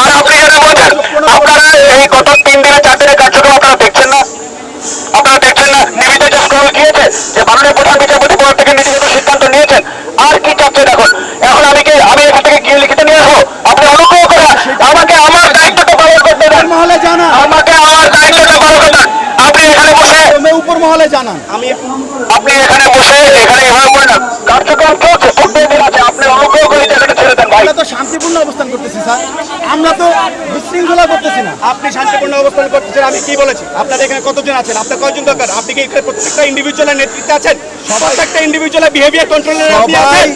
আর আপনি আপনারা এই গত তিন দিনে চার দিনের কার্যক্রম আপনারা দেখছেন না? আপনারা দেখছেন না? স্কুল গিয়েছে যে মাননীয় প্রধান বিচারপতি থেকে নীতিগত সিদ্ধান্ত নিয়েছেন আর কি চাচ্ছে দেখুন? এখন আমি কি আমি এখান থেকে গিয়ে লিখিত নিয়ে আসব? আপনি অনুগ্রহ করে আমাকে আমার দায়িত্বটা পালন করতে দেন। আমাকে আমার দায়িত্বটা পালন করতে আপনি এখানে বসে উপর মহলে জানান। আমি আপনি এখানে বসে এখানে এভাবে বলেন না কার্যক্রম চলছে প্রত্যেক দিন আছে আপনি অনুগ্রহ করে এই জায়গাটা ছেড়ে দেন ভাই আমরা তো শান্তিপূর্ণ অবস্থান করতেছি স্যার। আমরা তো বিশৃঙ্খলা করতেছি না। আপনি শান্তিপূর্ণ অবস্থান করতেছেন আমি কি বলেছি? আপনার এখানে কতজন আছেন? আপনার কয়জন দরকার? আপনি কি এখানে প্রত্যেকটা ইন্ডিভিজুয়ালের নেতৃত্বে আছেন? প্রত্যেকটা ইন্ডিভিজুয়ালের বিহেভিয়ার কন্ট্রোলের আপনি আছেন?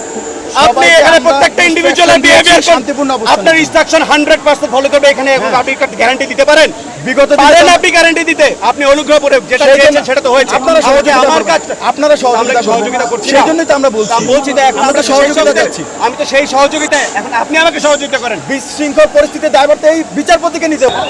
আপনি এখানে প্রত্যেকটা ইন্ডিভিজুয়ালের instruction বিহেভিয়ার শান্তিপূর্ণ। আপনার ইনস্ট্রাকশন হান্ড্রেড পার্সেন্ট ফলো করবে এখানে এখন আপনি গ্যারান্টি দিতে পারেন বিগত দিনে পারেন আপনি গ্যারান্টি দিতে আপনি অনুগ্রহ করে যেটা চেয়েছেন সেটা তো হয়েছে আপনারা সহযোগিতা আমার। কাজ আপনারা সহযোগিতা আমরা করবেন। সহযোগিতা করছি সেই জন্যই তো আমরা বলছি। বলছি তো এখন আমরা সহযোগিতা সহযোগিতা যাচ্ছি। আমি তো সেই সহযোগিতায় এখন আপনি আমাকে সহযোগিতা করেন বিশৃঙ্খল পরিস্থিতির দায়বদ্ধ এই বিচারপতিকে নিতে হবে